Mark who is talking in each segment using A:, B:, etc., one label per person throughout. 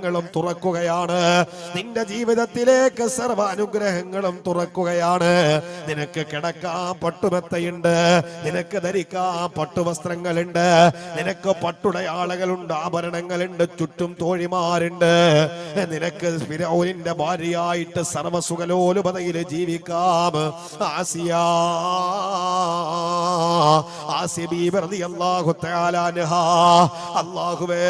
A: അനുഗ്രഹങ്ങളും തുറക്കുകയാണ്. നിന്റെ ജീവിതത്തിലേക്ക് സർവാനുഗ്രഹങ്ങളും തുറക്കുകയാണ്. നിനക്ക് കിടക്കാൻ പട്ടുമെത്തയുണ്ട്. നിനക്ക് ധരിക്കാൻ പട്ടുവസ്ത്രങ്ങളുണ്ട്. നിനക്ക് പട്ടുടയാളകളുണ്ട്. ആഭരണങ്ങളുണ്ട്. ചുറ്റും തോഴിമാരുണ്ട്. നിനക്ക് ഫിരൗലിന്റെ ഭാര്യയായിട്ട് സർവസുഖലോലുപതയിൽ ജീവിക്കാം. ആസിയ. തആല അൻഹാ. അല്ലാഹുവേ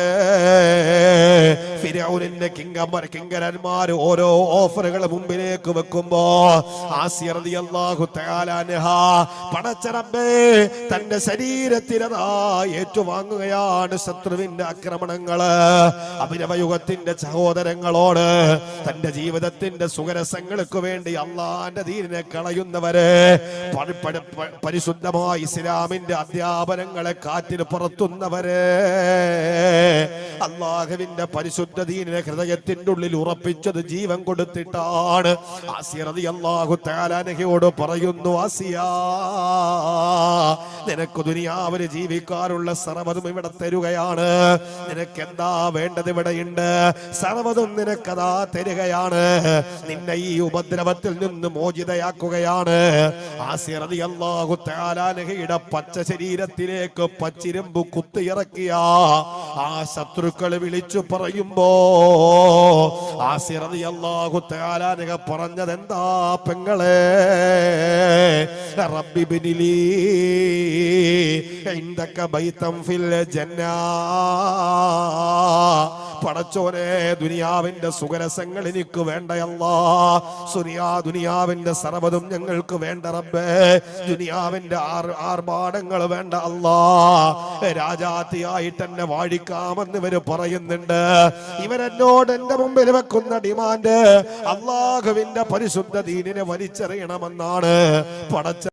A: ഫിറൗനിന്റെ കിങ്കമ്മർ കിങ്കരന്മാർ ഓരോ ഓഫറുകൾ മുമ്പിലേക്ക് വെക്കുമ്പോ ആസിയ റളിയല്ലാഹു തആല അൻഹാ പടച്ചറബേ തന്റെ ശരീരത്തിനതാ ഏറ്റുവാങ്ങുകയാണ് ശത്രുവിന്റെ ആക്രമണങ്ങൾ. അഭിനവയുഗത്തിന്റെ സഹോദരങ്ങളോട് തന്റെ ജീവിതത്തിന്റെ സുഖരസങ്ങൾക്ക് വേണ്ടി അള്ളാന്റെ ദീനിനെ കളയുന്നവരെ പരി- പരി- പരിശുദ്ധമായ ഇസ്ലാമിന്റെ അധ്യാപനങ്ങളെ കാറ്റിൽ പുറത്തുന്നവര്. അള്ളാഹുവിന്റെ പരിശുദ്ധ ദീനിനെ ഹൃദയത്തിന്റെ ഉള്ളിൽ ഉറപ്പിച്ചത് ജീവൻ കൊടുത്തിട്ടാണ്. ആസിയറതി അള്ളാഹു താലാനഹയോട് പറയുന്നു ആസിയ നിനക്ക് ദുനിയാവിന് ജീവിക്കാനുള്ള സർവതും ഇവിടെ തരുകയാണ്. നിനക്ക് എന്താ വേണ്ടത് ഇവിടെയുണ്ട്? സർവതും നിനക്കതാ തരികയാണ്. നിന്നെ ഈ ഉപദ്രവത്തിൽ നിന്ന് മോചിതയാക്കുകയാണ്. ആസിറതി അള്ളാഹു താലാനഹയുടെ പച്ച ശരീരത്തിലേക്ക് പച്ചിരമ്പ് കുത്തിയിറക്കിയ ആ ശത്രുക്കൾ വിളിച്ചു പറയുമ്പോ ആസിറതി അള്ളാഹു തയാലാനക പറഞ്ഞത് എന്താ പെങ്ങളെ? റബ്ബി എന്തൊക്കെ ബൈത്തം ബൈതം ഫിൽ ജന്നാ. പടച്ചോനെ ദുനിയാവിന്റെ സുഖരസങ്ങൾ എനിക്ക് വേണ്ടയല്ല. സുനിയാ ദുനിയാവിന്റെ സർവതും ഞങ്ങൾക്ക് വേണ്ട റബ്ബേ. ദുനിയാവിന്റെ ആർ ആർഭാടങ്ങൾ വേണ്ട അല്ലാ. രാജാത്തിയായിട്ട് എന്നെ വാഴിക്കാമെന്ന് ഇവർ പറയുന്നുണ്ട്. ഇവരെന്നോട് എന്റെ മുമ്പിൽ വെക്കുന്ന ഡിമാൻഡ് അള്ളാഹുവിന്റെ പരിശുദ്ധ ദീനിനെ വലിച്ചെറിയണമെന്നാണ്. പടച്ച